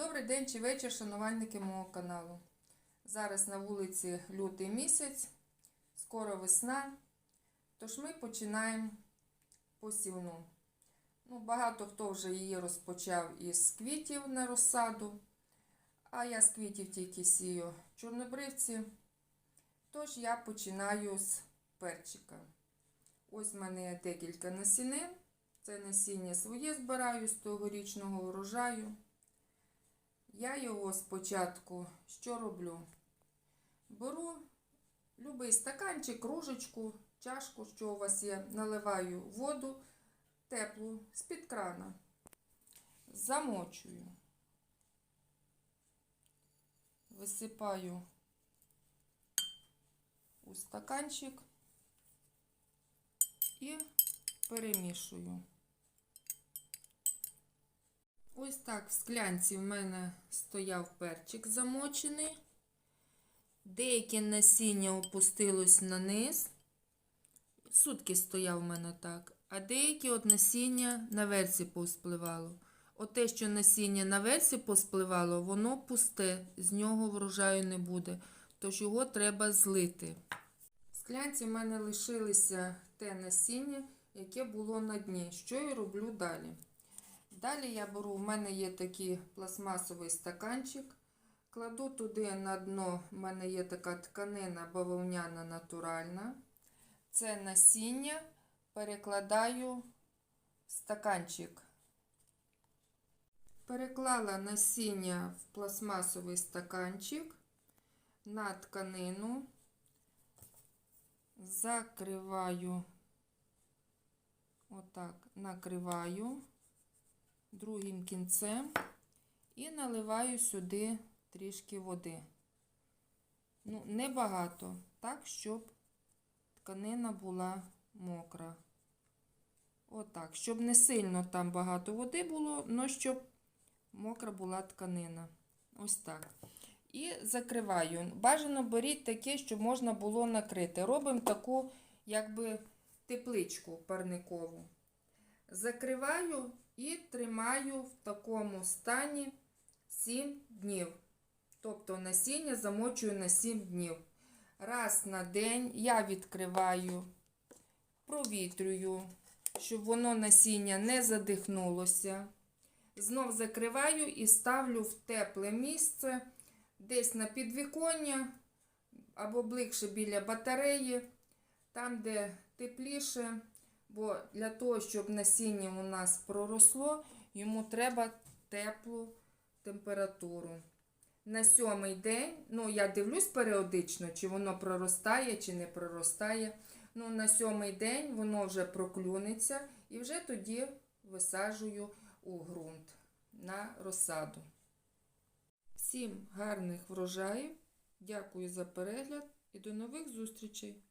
Добрий день чи вечір, шанувальники мого каналу. Зараз на вулиці лютий місяць, скоро весна, тож ми починаємо посівну. Ну, багато хто вже її розпочав із квітів на розсаду, а я з квітів тільки сію чорнобривці. Тож я починаю з перчика. Ось в мене декілька насінин. Це насіння своє збираю з тогорічного урожаю. Я його спочатку що роблю? Беру любий стаканчик, кружечку, чашку, що у вас є, наливаю воду теплу з-під крана, замочую, висипаю у стаканчик і перемішую. Ось так в склянці в мене стояв перчик замочений. Деяке насіння опустилось на низ. Сутки стояв в мене так. А деякі от насіння на версі повспливало. От те, що насіння на версі поспливало, воно пусте, з нього врожаю не буде. Тож його треба злити. В склянці в мене лишилося те насіння, яке було на дні. Що я роблю далі? Далі я беру, в мене є такий пластмасовий стаканчик. Кладу туди на дно, в мене є така тканина бавовняна натуральна. Це насіння перекладаю в стаканчик. Переклала насіння в пластмасовий стаканчик на тканину, закриваю, отак, накриваю другим кінцем і наливаю сюди трішки води. Ну, небагато, так, щоб тканина була мокра. Отак, щоб не сильно там багато води було, але щоб мокра була тканина. Ось так. І закриваю. Бажано беріть таке, щоб можна було накрити. Робимо таку, якби, тепличку парникову. Закриваю і тримаю в такому стані 7 днів. Тобто насіння замочую на 7 днів. Раз на день я відкриваю, провітрюю, щоб воно насіння не задихнулося. Знов закриваю і ставлю в тепле місце, десь на підвіконня або ближче біля батареї, там, де тепліше. Бо для того, щоб насіння у нас проросло, йому треба теплу температуру. На сьомий день, ну, я дивлюсь періодично, чи воно проростає, чи не проростає. Ну, на сьомий день воно вже проклюнеться і вже тоді висаджую у ґрунт на розсаду. Всім гарних врожаїв! Дякую за перегляд і до нових зустрічей!